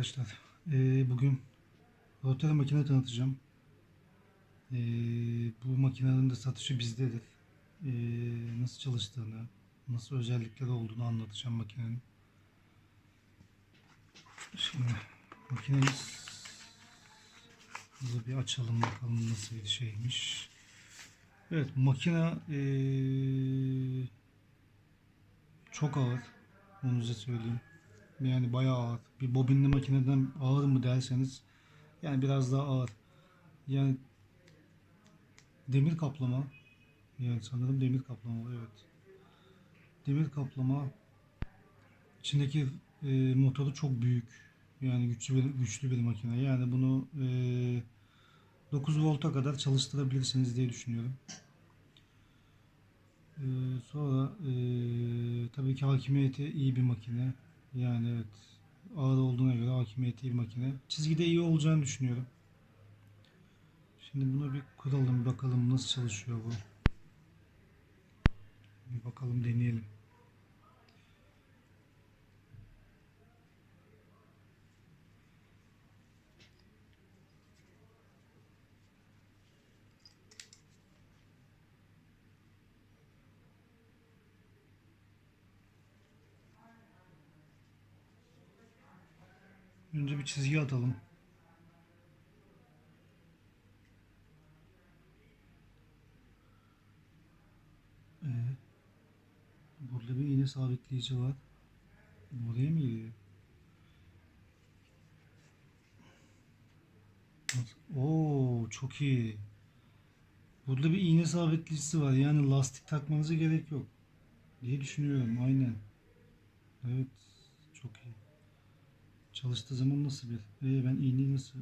arkadaşlar. Ee, bugün rotary makine tanıtacağım. Ee, bu makinenin de satışı bizdedir. Ee, nasıl çalıştığını, nasıl özellikleri olduğunu anlatacağım makinenin. Şimdi makinemiz Bunu bir açalım bakalım nasıl bir şeymiş. Evet makine ee, çok ağır. Onu size söyleyeyim. Yani bayağı ağır. Bir bobinli makineden ağır mı derseniz yani biraz daha ağır. Yani demir kaplama yani sanırım demir kaplama var, evet. Demir kaplama içindeki e, motoru çok büyük. Yani güçlü bir, güçlü bir makine. Yani bunu e, 9 volta kadar çalıştırabilirsiniz diye düşünüyorum. Ee, sonra ee, tabii ki hakimiyeti iyi bir makine. Yani evet ağır olduğuna göre hakimiyeti bir makine. Çizgide iyi olacağını düşünüyorum. Şimdi bunu bir kuralım bakalım nasıl çalışıyor bu. Bir bakalım deneyelim. Önce bir çizgi atalım. Evet. Burada bir iğne sabitleyici var. Oraya mı giriyor? Oo çok iyi. Burada bir iğne sabitleyicisi var. Yani lastik takmanıza gerek yok. Diye düşünüyorum. Aynen. Evet. Çok iyi. Çalıştığı zaman nasıl bir? Ee, ben iğneyi nasıl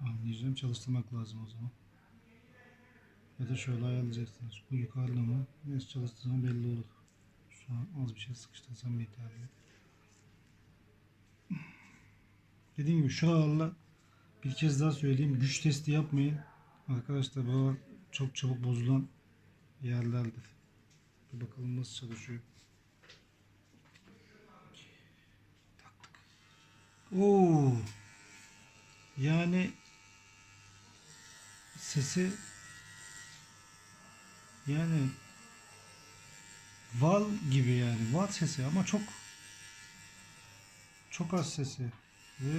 anlayacağım? Çalıştırmak lazım o zaman. Ya da şöyle ayarlayacaksınız. Bu yukarıda mı? Çalıştığı zaman belli olur. Şu an az bir şey sıkıştırsam yeterli. Dediğim gibi şuralarla bir kez daha söyleyeyim. Güç testi yapmayın. Arkadaşlar bu çok çabuk bozulan yerlerdir. Bir bakalım nasıl çalışıyor. Oo. Yani sesi yani val gibi yani val sesi ama çok çok az sesi ve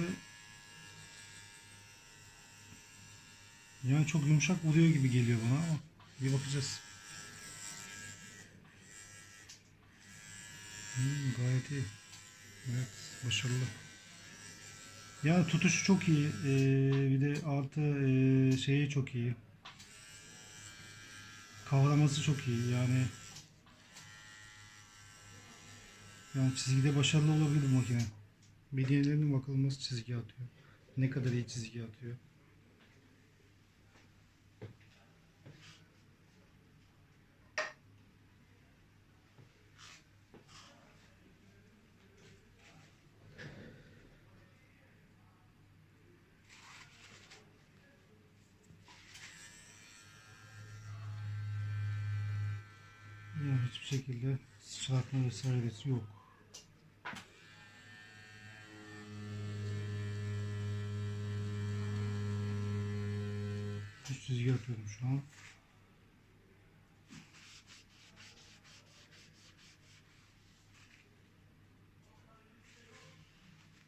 yani çok yumuşak vuruyor gibi geliyor bana ama bir bakacağız. Hmm, gayet iyi. Evet, başarılı. Yani tutuşu çok iyi. Ee, bir de artı ee, şeyi çok iyi. Kavraması çok iyi. Yani yani çizgide başarılı olabilir bu makine. Bakalım nasıl çizgi atıyor. Ne kadar iyi çizgi atıyor. Yani hiçbir şekilde sıçratma vesairesi yok. Düz çizgi atıyorum şu an.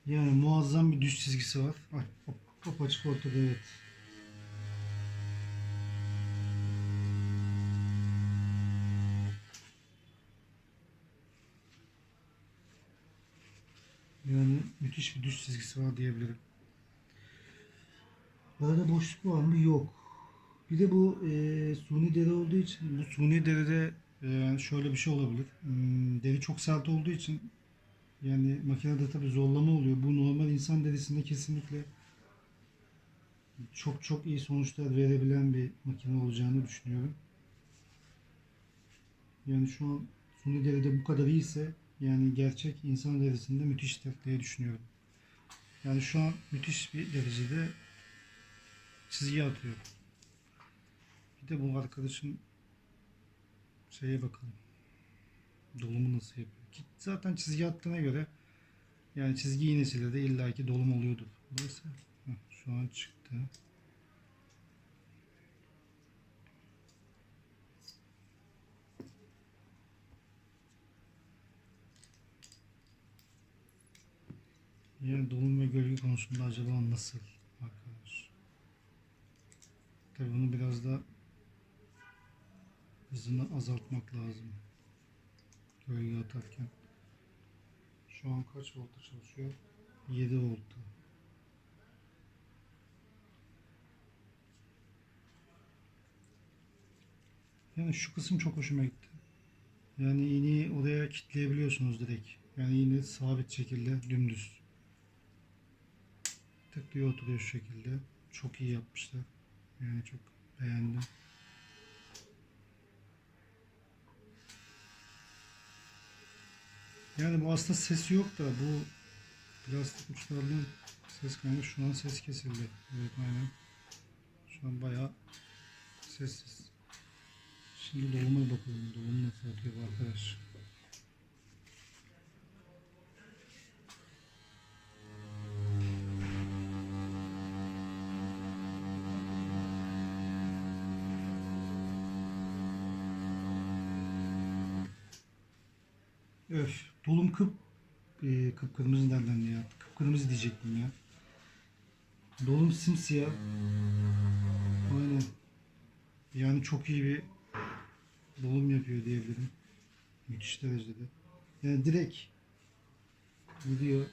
Yani muazzam bir düz çizgisi var. Ay, hop, hop açık ortada evet. Yani müthiş bir düz çizgisi var diyebilirim. Arada boşluk var mı? Yok. Bir de bu e, suni deri olduğu için bu suni deride e, şöyle bir şey olabilir. Hmm, deri çok sert olduğu için yani makinede tabi zorlama oluyor. Bu normal insan derisinde kesinlikle çok çok iyi sonuçlar verebilen bir makine olacağını düşünüyorum. Yani şu an suni deride bu kadar iyiyse yani gerçek insan derisinde müthiştir diye düşünüyorum. Yani şu an müthiş bir derecede çizgi atıyor. Bir de bu arkadaşın şeye bakalım. Dolumu nasıl yapıyor. Ki zaten çizgi attığına göre Yani çizgi iğnesiyle de illaki dolum oluyordu. Burası heh, şu an çıktı. Yani dolum ve gölge konusunda acaba nasıl arkadaş? Tabii bunu biraz da hızını azaltmak lazım. Gölge atarken. Şu an kaç voltta çalışıyor? 7 voltta. Yani şu kısım çok hoşuma gitti. Yani iğneyi oraya kilitleyebiliyorsunuz direkt. Yani iğne sabit şekilde dümdüz. Tık diye oturuyor şu şekilde. Çok iyi yapmışlar. Yani çok beğendim. Yani bu aslında sesi yok da bu plastik uçlarının ses kaynağı şu an ses kesildi. Evet aynen. Şu an bayağı sessiz. Şimdi doluma bakalım. Dolum nasıl atıyor arkadaş. Öf. Dolum kıp e, kıpkırmızı nereden ya? Kıpkırmızı diyecektim ya. Dolum simsiyah. Aynen. Yani çok iyi bir dolum yapıyor diyebilirim. Müthiş derecede. Yani direkt gidiyor.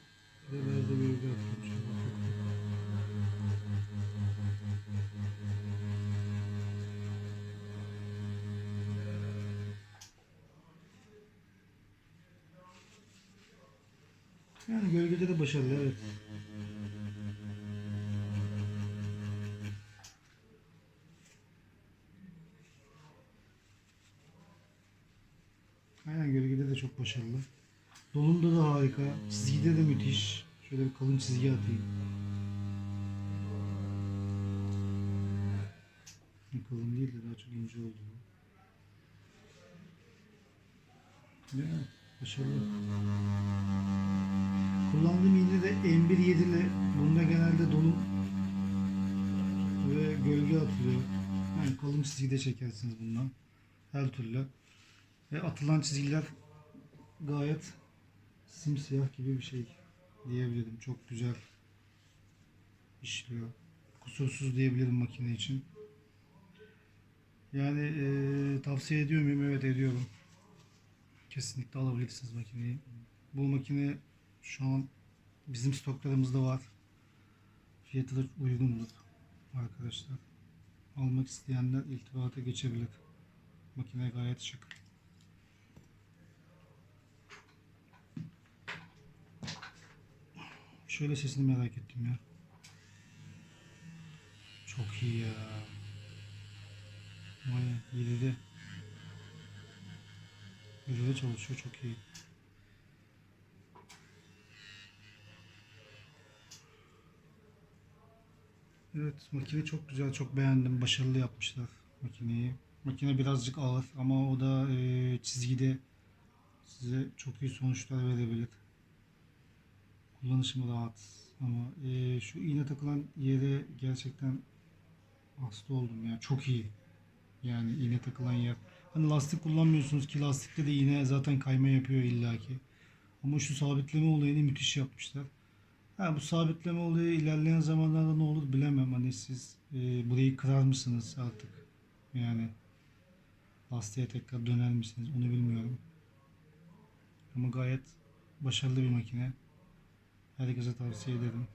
Da böyle bir atıyor. Yani gölgede de başarılı evet. Aynen gölgede de çok başarılı. Dolumda da harika. Çizgide de müthiş. Şöyle bir kalın çizgi atayım. Kalın değil de daha çok ince oldu. Evet, başarılı. Kullandığım iğne de M1 ile bunda genelde dolum ve gölge atılıyor. Yani kalın çizgide çekersiniz bundan. Her türlü. Ve atılan çizgiler gayet simsiyah gibi bir şey diyebilirim. Çok güzel işliyor. Kusursuz diyebilirim makine için. Yani eee, tavsiye ediyor muyum? Evet ediyorum. Kesinlikle alabilirsiniz makineyi. Bu makine şu an bizim stoklarımızda var. Fiyatı da uygundur arkadaşlar. Almak isteyenler iltibata geçebilir. Makine gayet şık. Şöyle sesini merak ettim ya. Çok iyi ya. Vay 7'de. 7'de çalışıyor çok iyi. Evet makine çok güzel çok beğendim. Başarılı yapmışlar makineyi. Makine birazcık ağır ama o da e, çizgide size çok iyi sonuçlar verebilir. Kullanışımı rahat ama e, şu iğne takılan yere gerçekten hasta oldum ya. Çok iyi. Yani iğne takılan yer. Hani lastik kullanmıyorsunuz ki lastikte de iğne zaten kayma yapıyor illaki. Ama şu sabitleme olayını müthiş yapmışlar. Ha, bu sabitleme olayı ilerleyen zamanlarda ne olur bilemem. Hani siz e, burayı kırar mısınız artık? Yani lastiğe tekrar döner misiniz? Onu bilmiyorum. Ama gayet başarılı bir makine. Herkese tavsiye ederim.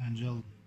Bence alın.